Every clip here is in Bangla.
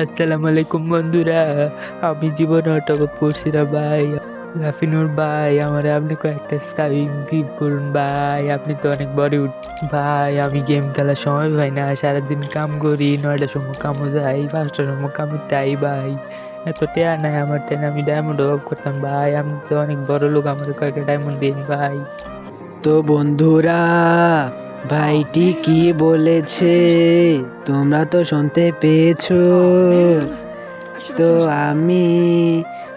আসসালামু আলাইকুম বন্ধুরা। আমি জীবন অটক পড়ছি না ভাই। রাফিনুর ভাই, আমার আপনি কয়েকটা স্কাইং গিভ করুন ভাই। আপনি তো অনেক বড় ভাই, আমি গেম খেলার সময় পাই না, সারাদিন কাম করি, নয়টার সময় কামও যাই, পাঁচটার সময় কামে তাই ভাই। এত টেয়া নাই আমার টেন আমি ডায়মন্ড অভাব করতাম ভাই। আপনি তো অনেক বড় লোক আমার কয়েকটা ডায়মন্ড দিন ভাই। তো বন্ধুরা ভাইটি কি বলেছে? তোমরা তো শুনতে পেয়েছ। তো আমি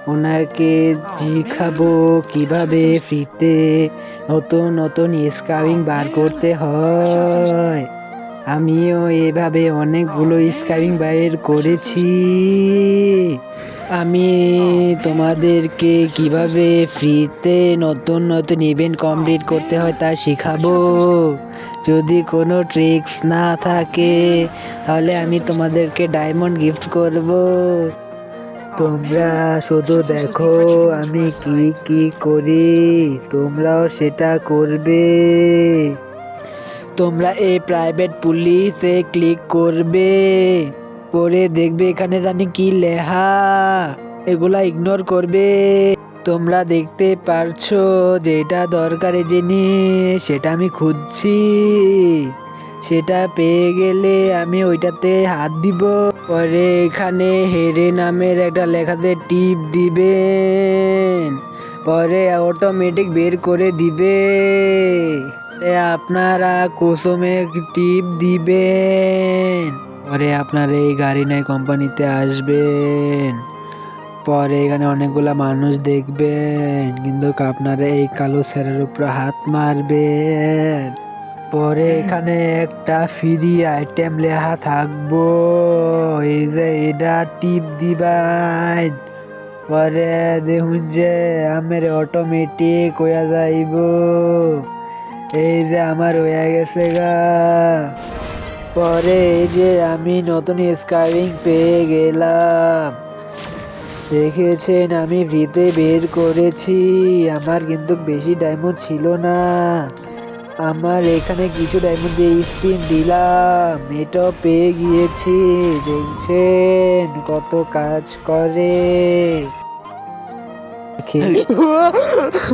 ওনাকে শিখাবো কীভাবে ফ্রিতে? নতুন নতুন স্কাবিং বার করতে হয়। আমিও এভাবে অনেকগুলো স্কাবিং বাইর করেছি। আমি তোমাদেরকে কীভাবে ফ্রিতে নতুন নতুন ইভেন্ট কমপ্লিট করতে হয় তা শেখাবো। যদি কোনো ট্রিক্স না থাকে, তাহলে আমি তোমাদেরকে ডায়মন্ড গিফট করব। তোমরা শুধু দেখো আমি কি কি করি, তোমরাও সেটা করবে। তোমরা এই প্রাইভেট পুলিশে ক্লিক করবে। পরে দেখবে এখানে জানি কি লেহা এগুলা ইগনোর করবে। তোমরা দেখতে পারছ যে এটা দরকারি জিনিস, সেটা আমি খুঁজছি। সেটা পেয়ে গেলে আমি ওইটাতে হাত দিব। পরে এখানে হেরে নামের একটা লেখাতে টিপ দিবেন। পরে অটোমেটিক বের করে দিবে। আপনারা কুসুমে টিপ দিবেন। পরে আপনার এই গাড়ি নাই কোম্পানিতে আসবেন। পরে এখানে অনেকগুলা মানুষ দেখবেন, কিন্তু আপনারা এই কালো স্যারের উপর হাত মারবেন। পরে এখানে একটা ফ্রি আইটেম লেখা থাকব, এই যে এটা টিপ দিবেন। পরে দেখুন যে আমার অটোমেটিক হয়ে যাইব। এই যে আমার হয়ে গেছে গা। পরে এই যে আমি নতুন স্কাইভিং পেয়ে গেলাম। দেখেছেন, আমি ফ্রিতে বের করেছি। আমার কিন্তু বেশি ডায়মন্ড ছিল না। আমার এখানে কিছু ডায়মন্ড দিয়ে স্পিন দিলাম। এটাও পেয়ে গিয়েছি। দেখছেন কত কাজ করে।